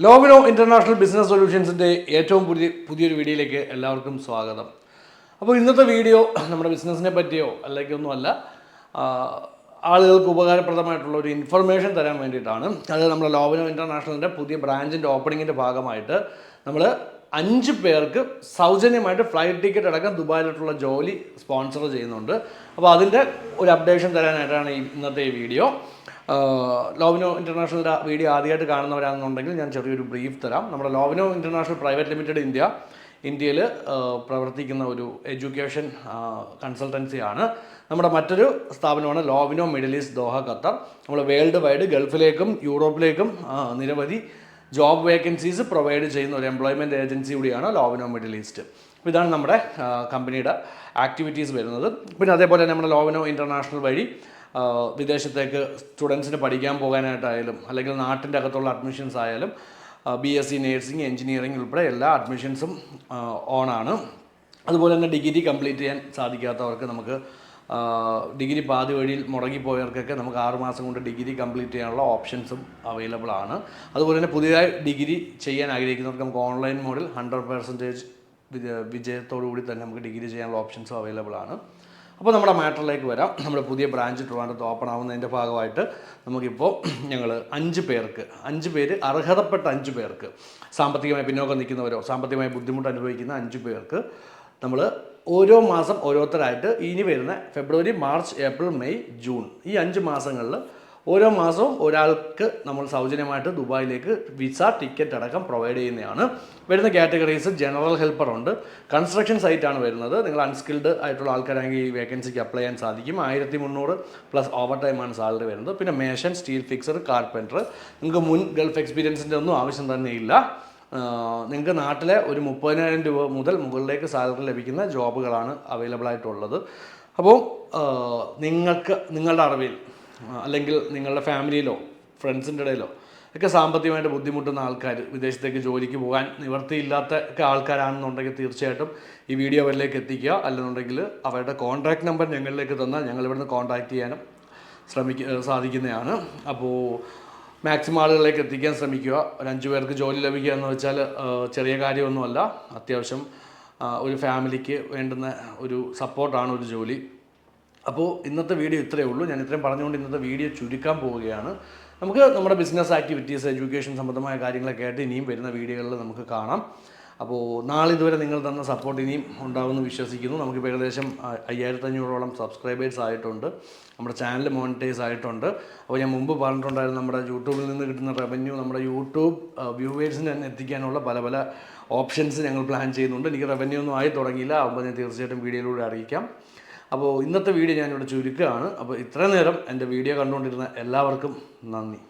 Lovlina international business സൊല്യൂഷൻസിന്റെ ഏറ്റവും പുതിയ പുതിയൊരു വീഡിയോയിലേക്ക് എല്ലാവർക്കും സ്വാഗതം. അപ്പോൾ ഇന്നത്തെ വീഡിയോ നമ്മുടെ ബിസിനസ്സിനെ പറ്റിയോ അല്ലെങ്കിൽ ഒന്നുമല്ല ആളുകൾക്ക് ഉപകാരപ്രദമായിട്ടുള്ള ഒരു ഇൻഫർമേഷൻ തരാൻ വേണ്ടിയിട്ടാണ്. അത് നമ്മുടെ ലോവിനോ ഇന്റർനാഷണലിന്റെ പുതിയ ബ്രാഞ്ചിന്റെ ഓപ്പണിങ്ങിന്റെ ഭാഗമായിട്ട് നമ്മൾ അഞ്ച് പേർക്ക് സൗജന്യമായിട്ട് ഫ്ലൈറ്റ് ടിക്കറ്റ് അടക്കം ദുബായിലോട്ടുള്ള ജോലി സ്പോൺസർ ചെയ്യുന്നുണ്ട്. അപ്പോൾ അതിന്റെ ഒരു അപ്ഡേഷൻ തരാനായിട്ടാണ് ഇന്നത്തെ ഈ വീഡിയോ. ലോവിനോ ഇന്റർനാഷണൽ വീഡിയോ ആദ്യമായിട്ട് കാണുന്നവരാണെന്നുണ്ടെങ്കിൽ ഞാൻ ചെറിയൊരു ബ്രീഫ് തരാം. നമ്മുടെ Lovino international private limited India ഇന്ത്യയിൽ പ്രവർത്തിക്കുന്ന ഒരു എഡ്യൂക്കേഷൻ കൺസൾട്ടൻസിയാണ്. നമ്മുടെ മറ്റൊരു സ്ഥാപനമാണ് Lovino Middle East Doha Qatar. നമ്മൾ വേൾഡ് വൈഡ് ഗൾഫിലേക്കും യൂറോപ്പിലേക്കും നിരവധി ജോബ് വേക്കൻസീസ് പ്രൊവൈഡ് ചെയ്യുന്ന ഒരു എംപ്ലോയ്മെന്റ് ഏജൻസി കൂടിയാണ് ലോവിനോ മിഡിൽ ഈസ്റ്റ്. അപ്പോൾ ഇതാണ് നമ്മുടെ കമ്പനിയുടെ ആക്ടിവിറ്റീസ് വരുന്നത്. പിന്നെ അതേപോലെ നമ്മുടെ ലോവിനോ ഇന്റർനാഷണൽ വഴി വിദേശത്തേക്ക് സ്റ്റുഡൻസിന് പഠിക്കാൻ പോകാനായിട്ടായാലും അല്ലെങ്കിൽ നാട്ടിന്റെ അകത്തുള്ള അഡ്മിഷൻസ് ആയാലും B S C nursing engineering ഉൾപ്പെടെ എല്ലാ അഡ്മിഷൻസും ഓണാണ് അതുപോലെ തന്നെ ഡിഗ്രി കംപ്ലീറ്റ് ചെയ്യാൻ സാധിക്കാത്തവർക്ക് നമുക്ക് ഡിഗ്രി പാതി വഴിയിൽ മുടങ്ങിപ്പോയവർക്കൊക്കെ നമുക്ക് ആറുമാസം കൊണ്ട് ഡിഗ്രി കംപ്ലീറ്റ് ചെയ്യാനുള്ള ഓപ്ഷൻസും അവൈലബിൾ ആണ്. അതുപോലെ തന്നെ പുതിയതായി ഡിഗ്രി ചെയ്യാൻ ആഗ്രഹിക്കുന്നവർക്ക് നമുക്ക് ഓൺലൈൻ മോഡിൽ ഹൺഡ്രഡ് പെർസെന്റേജ് വിജയത്തോടു കൂടി തന്നെ നമുക്ക് ഡിഗ്രി ചെയ്യാനുള്ള ഓപ്ഷൻസും അവൈലബിൾ ആണ്. അപ്പോൾ നമ്മുടെ മാറ്ററിലേക്ക് വരാം. നമ്മുടെ പുതിയ ബ്രാഞ്ച് ട്രിവാൻഡ്രത്ത് ഓപ്പൺ ആവുന്നതിന്റെ ഭാഗമായിട്ട് നമുക്കിപ്പോൾ ഞങ്ങൾ അഞ്ച് പേർക്ക് അഞ്ച് പേര് അർഹതപ്പെട്ട അഞ്ച് പേർക്ക് സാമ്പത്തികമായി പിന്നോക്കം നിൽക്കുന്നവരോ സാമ്പത്തികമായി ബുദ്ധിമുട്ട് അനുഭവിക്കുന്ന അഞ്ച് പേർക്ക് നമ്മൾ ഓരോ മാസം ഓരോരുത്തരായിട്ട് ഇനി വരുന്ന February March April May June ഈ അഞ്ച് മാസങ്ങളിൽ ഓരോ മാസവും ഒരാൾക്ക് നമ്മൾ സൗജന്യമായിട്ട് ദുബായിലേക്ക് വിസ ടിക്കറ്റ് അടക്കം പ്രൊവൈഡ് ചെയ്യുന്നതാണ്. വരുന്ന കാറ്റഗറീസ് ജനറൽ ഹെൽപ്പർ ഉണ്ട്. കൺസ്ട്രക്ഷൻ സൈറ്റാണ് വരുന്നത്. നിങ്ങൾ അൺസ്കിൽഡ് ആയിട്ടുള്ള ആൾക്കാരാണെങ്കിൽ ഈ വേക്കൻസിക്ക് അപ്ലൈ ചെയ്യാൻ സാധിക്കും. ആയിരത്തി മുന്നൂറ് പ്ലസ് ഓവർ ടൈമാണ് സാലറി വരുന്നത്. പിന്നെ മേഷൻ സ്റ്റീൽ ഫിക്സർ കാർപ്പന്റർ നിങ്ങൾക്ക് മുൻ ഗൾഫ് എക്സ്പീരിയൻസിന്റെ ഒന്നും ആവശ്യം തന്നെ ഇല്ല. നിങ്ങൾക്ക് നാട്ടിലെ ഒരു മുപ്പതിനായിരം രൂപ മുതൽ മുകളിലേക്ക് സാലറി ലഭിക്കുന്ന ജോബുകളാണ് അവൈലബിൾ ആയിട്ടുള്ളത്. അപ്പോൾ നിങ്ങൾക്ക് നിങ്ങളുടെ അറിവിൽ അല്ലെങ്കിൽ നിങ്ങളുടെ ഫാമിലിയിലോ ഫ്രണ്ട്സിന്റെ ഇടയിലോ ഒക്കെ സാമ്പത്തികമായിട്ട് ബുദ്ധിമുട്ടുന്ന ആൾക്കാർ വിദേശത്തേക്ക് ജോലിക്ക് പോകാൻ നിവർത്തിയില്ലാത്ത ഒക്കെ ആൾക്കാരാണെന്നുണ്ടെങ്കിൽ തീർച്ചയായിട്ടും ഈ വീഡിയോ അവരിലേക്ക് എത്തിക്കുക. അല്ലെന്നുണ്ടെങ്കിൽ അവരുടെ കോൺടാക്ട് നമ്പർ ഞങ്ങളിലേക്ക് തന്നാൽ ഞങ്ങൾ ഇവിടുന്ന് കോൺടാക്ട് ചെയ്യാനും ശ്രമിക്ക സാധിക്കുന്നതാണ്. അപ്പോൾ മാക്സിമം ആളുകളിലേക്ക് എത്തിക്കാൻ ശ്രമിക്കുക. ഒരു അഞ്ച് പേർക്ക് ജോലി ലഭിക്കുക എന്ന് വെച്ചാൽ ചെറിയ കാര്യമൊന്നുമല്ല. അത്യാവശ്യം ഒരു ഫാമിലിക്ക് വേണ്ടുന്ന ഒരു സപ്പോർട്ടാണ് ഒരു ജോലി. അപ്പോൾ ഇന്നത്തെ വീഡിയോ ഇത്രയേ ഉള്ളൂ. ഞാൻ ഇത്രയും പറഞ്ഞുകൊണ്ട് ഇന്നത്തെ വീഡിയോ ചുരുക്കാൻ പോവുകയാണ്. നമുക്ക് നമ്മുടെ ബിസിനസ് ആക്ടിവിറ്റീസ് എഡ്യൂക്കേഷൻ സംബന്ധമായ കാര്യങ്ങളൊക്കെ ആയിട്ട് ഇനിയും വരുന്ന വീഡിയോകളിൽ നമുക്ക് കാണാം. അപ്പോൾ നാളെ ഇതുവരെ നിങ്ങൾ തന്ന സപ്പോർട്ട് ഇനിയും ഉണ്ടാവുമെന്ന് വിശ്വസിക്കുന്നു. നമുക്കിപ്പോൾ ഏകദേശം അയ്യായിരത്തി അഞ്ഞൂറോളം സബ്സ്ക്രൈബേഴ്സ് ആയിട്ടുണ്ട്. നമ്മുടെ ചാനൽ മോണിറ്റൈസ് ആയിട്ടുണ്ട്. അപ്പോൾ ഞാൻ മുമ്പ് പറഞ്ഞിട്ടുണ്ടായിരുന്നു നമ്മുടെ യൂട്യൂബിൽ നിന്ന് കിട്ടുന്ന റവന്യൂ നമ്മുടെ യൂട്യൂബ് വ്യൂവേഴ്സിന് തന്നെ എത്തിക്കാനുള്ള പല പല ഓപ്ഷൻസ് ഞങ്ങൾ പ്ലാൻ ചെയ്യുന്നുണ്ട്. എനിക്ക് റവന്യൂ ഒന്നും ആയി തുടങ്ങിയില്ല. അപ്പോൾ ഞാൻ തീർച്ചയായിട്ടും വീഡിയോയിലൂടെ അറിയിക്കാം. അപ്പോൾ ഇന്നത്തെ വീഡിയോ ഞാനിവിടെ ചുരുക്കുകയാണ്. അപ്പോൾ ഇത്രയും നേരം എന്റെ വീഡിയോ കണ്ടുകൊണ്ടിരുന്ന എല്ലാവർക്കും നന്ദി.